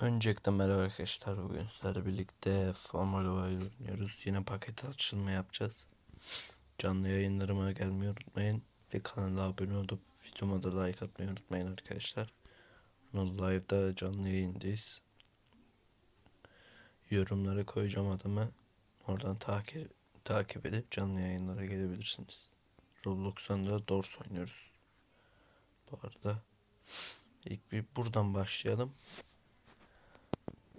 Öncelikle merhaba arkadaşlar. Bugün sizlerle birlikte Formula Y oynuyoruz. Yine paket açılma yapacağız. Canlı yayınlarıma gelmeyi unutmayın. Ve kanala abone olup videoma da like atmayı unutmayın arkadaşlar. Live'da canlı yayındayız. Yorumlara koyacağım adımı. Oradan takip takip edip canlı yayınlara gelebilirsiniz. Roblox'tan da Dors oynuyoruz. Bu arada ilk bir buradan başlayalım.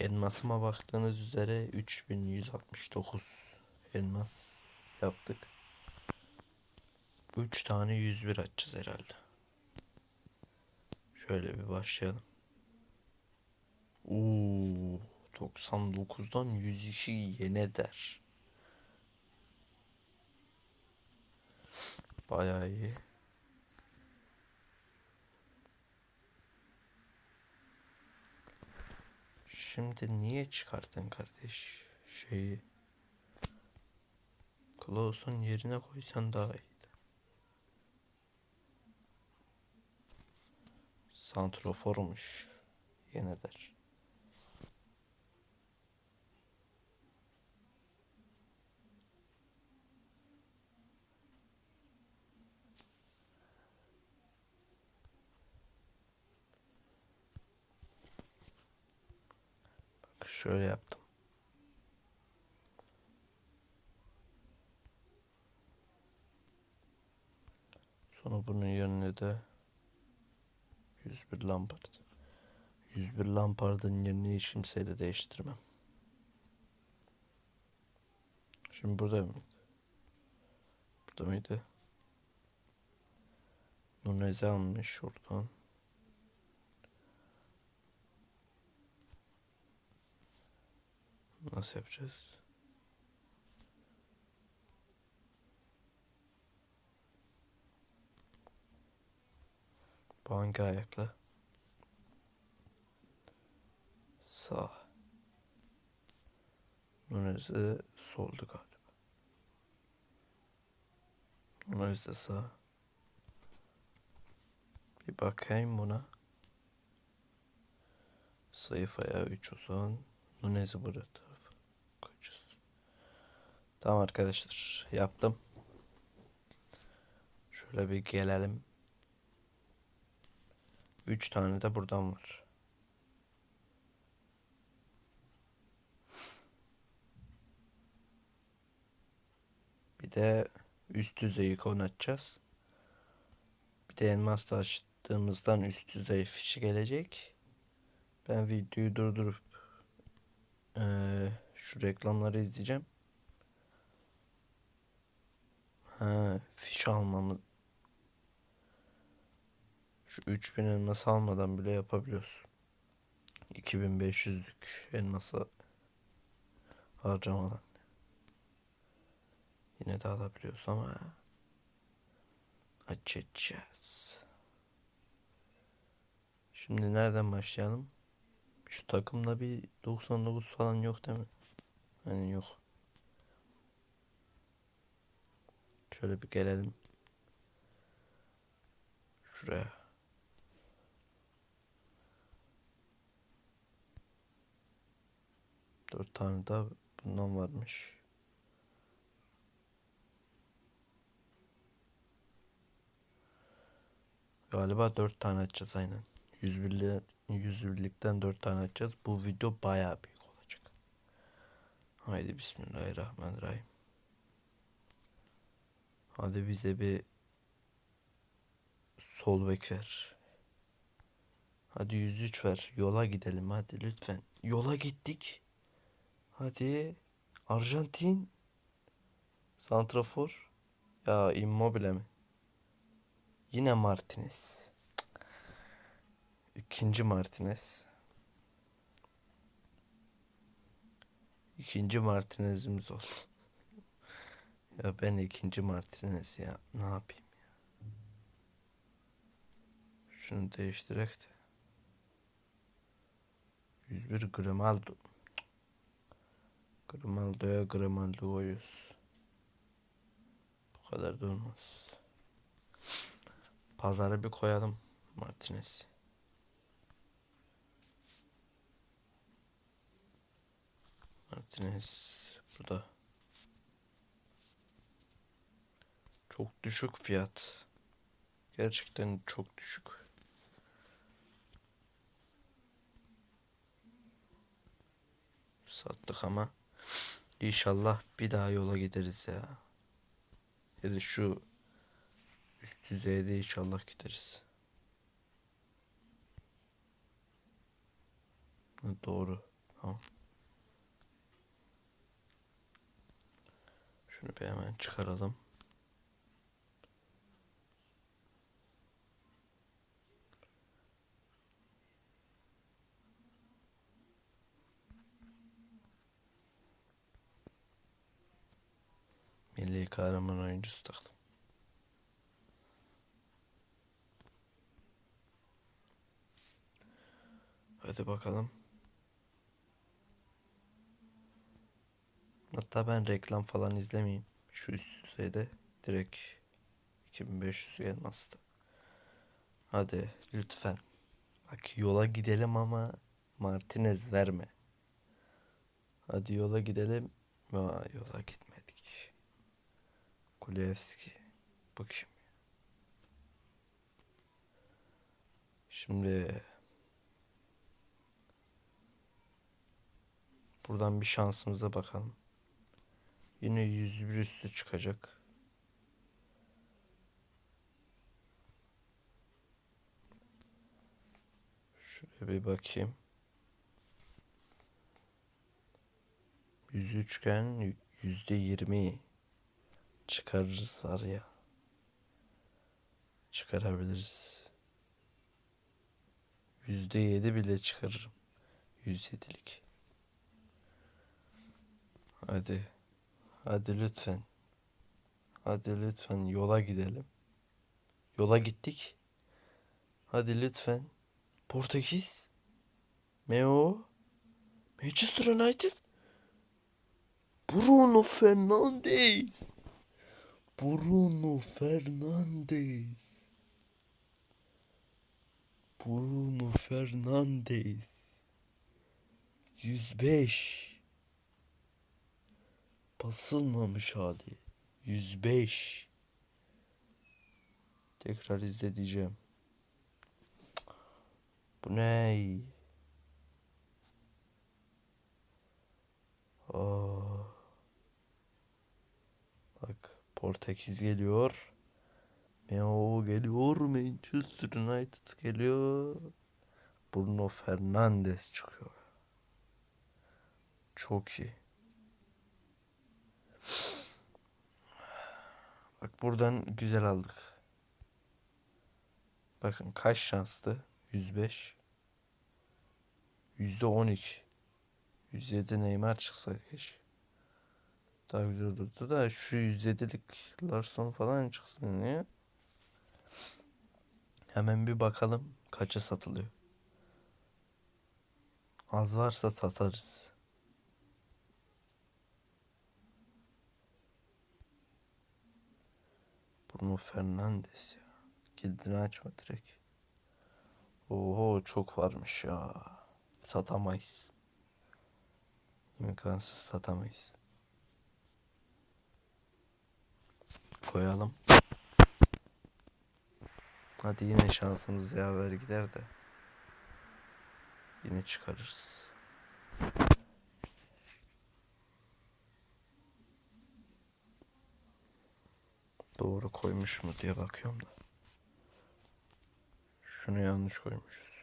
Elmasıma baktığınız üzere 3169 elmas yaptık. 3 tane 101 açacağız herhalde. Şöyle bir başlayalım. Oo, 99'dan 102 yene der. Bayağı iyi. Şimdi niye çıkarttın kardeş şeyi? Klaus'un yerine koysan daha iyiydi. Santroformuş. Yine der. Bak şöyle yaptım. Sonra bunun yerine de 101 Lampard. 101 Lampard'ın yerini hiç kimseyle değiştirmem. Şimdi burada mıydı? Burada mıydı? Nunez'i almış şuradan. Nasıl yapacağız? Bu hangi ayakla? Sağ. Nunez'i soldu galiba. Nunez de sağ. Bir bakayım buna. Zayıf ayağı 3 o zaman. Nunez'i koyacağız. Tamam arkadaşlar. Yaptım. Şöyle bir gelelim. 3 tane de buradan var. Bir de üst düzey ikon. Bir de elmas da açtığımızdan üst düzey fişi gelecek. Ben videoyu durdurup eee, şu reklamları izleyeceğim. Ha, fiş almamı şu 3000 elması almadan bile yapabiliyoruz. 2500'lük elması harcamadan. Yine de alabiliyoruz ama açacağız. Şimdi nereden başlayalım? Şu takımda bir 99 falan yok değil mi? Hani yok. Şöyle bir gelelim. Şuraya. Dört tane daha bundan varmış. Galiba dört tane açacağız aynen. 101'li 101'likten dört tane açacağız. Bu video bayağı büyük olacak. Haydi Bismillahirrahmanirrahim. Hadi bize bir sol bek ver. Hadi 103 ver. Yola gidelim hadi lütfen. Yola gittik. Hadi. Arjantin. Santrafor. Ya Immobile mi? Yine Martinez. İkinci Martinez. İkinci Martinez'imiz ol. Ya ben ikinci Martinez ya. Ne yapayım ya? Şunu değiştirek de. 101 Grimaldo. Grimaldo'ya Grimaldo koyuyoruz. Bu kadar da olmaz. Pazara bir koyalım Martinez. Martinez burada. Çok düşük fiyat. Gerçekten çok düşük. Sattık ama inşallah bir daha yola gideriz ya. Ya da şu üst düzeyde inşallah gideriz. Doğru. Tamam. Şunu bir hemen çıkaralım. Kahraman oyuncusu taktım. Hadi bakalım. Hatta ben reklam falan izlemeyeyim. Şu üst düzeyde direkt 2500 elmas'ta. Hadi lütfen. Bak yola gidelim ama Martinez verme. Hadi yola gidelim. Aa, yola gitmedik. Kulevski. Bak şimdi. Şimdi buradan bir şansımıza bakalım. Yine 101 üstü çıkacak. Şuraya bir bakayım. Yüz üçgen yüzde yirmi çıkarırız var ya. Çıkarabiliriz. Yüzde yedi bile çıkarırım. Yüz yedilik. Hadi. Hadi lütfen. Hadi lütfen yola gidelim. Yola gittik. Hadi lütfen. Portekiz. Meo. Manchester United. Bruno Fernandes. Bruno Fernandes. Bruno Fernandes. 105. Basılmamış hali. 105. Tekrar izle diyeceğim. Bu ne? Aa. Bak Portekiz geliyor. Meo geliyor. Manchester United geliyor. Bruno Fernandes çıkıyor. Çok iyi. Bak buradan güzel aldık. Bakın kaç şanslı? 105. Yüzde 12. 107 Neymar çıksa keşke. Daha güzel olurdu da şu 107'lik Larson falan çıksın niye? Hemen bir bakalım kaça satılıyor. Az varsa satarız. Bruno Fernandes ya. Kilidini açma direkt. Oho çok varmış ya. Satamayız. İmkansız satamayız. Koyalım. Hadi yine şansımız yaver gider de. Yine çıkarırız. Doğru koymuş mu diye bakıyorum da. Şunu yanlış koymuşuz.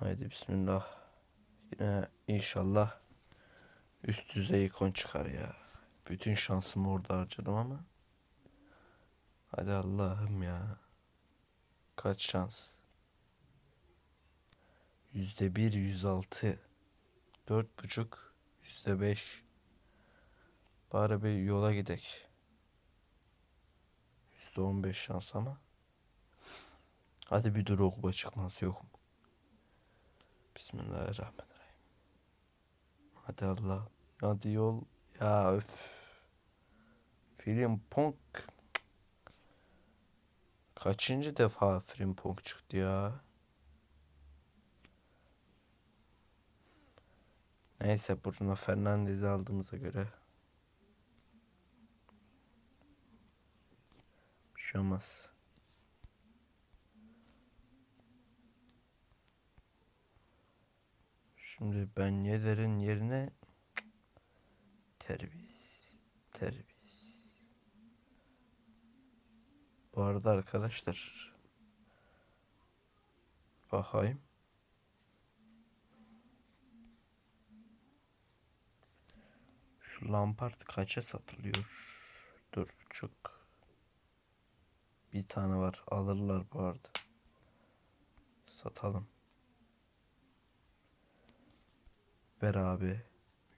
Haydi bismillah. Yine inşallah üst düzey ikon çıkar ya. Bütün şansımı orada harcadım ama. Hadi Allah'ım ya. Kaç şans? Yüzde bir, yüz altı. Dört buçuk, yüzde beş. Bari bir yola gidek. Yüzde on beş şans ama. Hadi bir Drogba çıkması yok mu? Bismillahirrahmanirrahim. Hadi Allah. Hadi yol. Ya öf. Frimpong. Kaçıncı defa Frimpong çıktı ya? Neyse Bruno Fernandes'i aldığımıza göre bir şey olmaz. Şimdi ben Yeder'in yerine terbiyesiz, terbiyesiz. Bu arada arkadaşlar bakayım. Şu Lampard kaça satılıyor? Dört buçuk. Bir tane var. Alırlar bu arada. Satalım. Ver abi.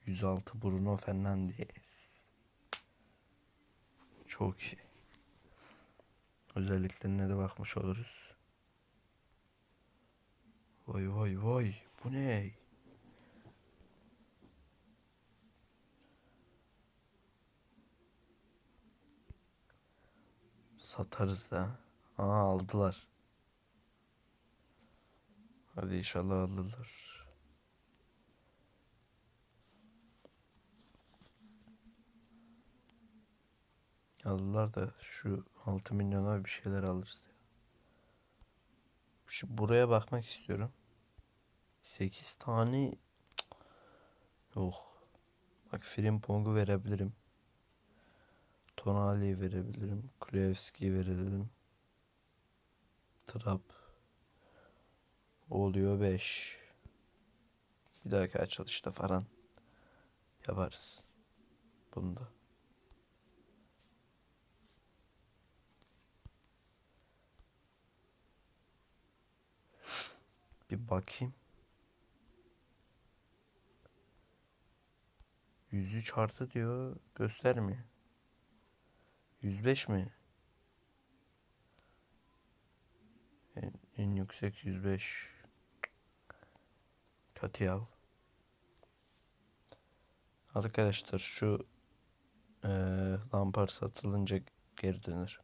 106 Bruno Fernandes. Çok iyi. Özelliklerine de bakmış oluruz. Vay vay vay. Bu ne? Satarız da. Aa aldılar. Hadi inşallah alırlar. Aldılar da şu 6 milyona bir şeyler alırız. ya. Şu buraya bakmak istiyorum. 8 tane yok. Bak Frimpong'u verebilirim. Tonali'yi verebilirim. Kulevski'yi verebilirim. Trap. Oluyor 5. Bir dahaki açılışta falan yaparız. Bunda. Bir bakayım. 103 artı diyor. Göstermiyor. 105 mi? En, en yüksek 105. Kötü ya. Arkadaşlar şu eee Lampard satılınca geri dönür.